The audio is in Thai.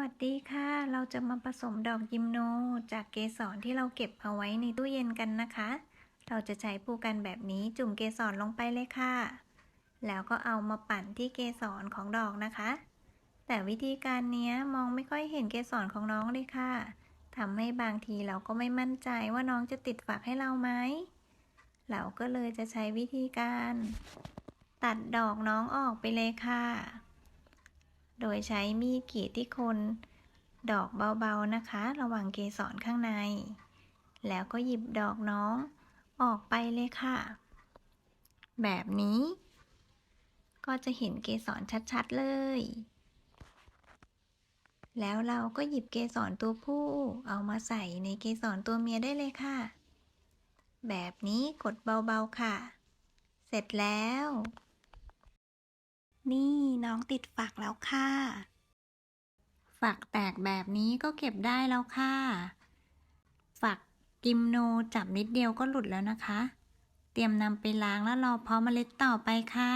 วัสดีค่ะ เราจะมาผสมดอกยิมโน จากเกสรที่เราเก็บเอาไว้ในตู้เย็นกันนะคะ เราจะใช้ผู้กันแบบนี้จุ่มเกสรลงไปเลยค่ะ แล้วก็เอามาปั่นที่เกสรของดอกนะคะ แต่วิธีการนี้มองไม่ค่อยเห็นเกสรของน้องเลยค่ะทำให้บางทีเราก็ไม่มั่นใจว่าน้องจะติดฝักให้เราไหม เราก็เลยจะใช้วิธีการ ตัดดอกน้องออกไปเลยค่ะ โดยใช้มีดกรีดที่โคนดอกเบาๆนะคะ ระหว่างเกสรข้างใน แล้วก็หยิบดอกน้องออกไปเลยค่ะ แบบนี้ ก็จะเห็นเกสรชัดๆเลย แล้วเราก็หยิบเกสรตัวผู้ เอามาใส่ในเกสรตัวเมียได้เลยค่ะ แบบนี้กดเบาๆค่ะ เสร็จแล้ว น้องติดฝักแล้วค่ะ ฝักแตกแบบนี้ก็เก็บได้แล้วค่ะ ฝักกิมโนจับนิดเดียวก็หลุดแล้วนะคะ เตรียมนำไปล้างแล้วรอเพาะเมล็ดต่อไปค่ะ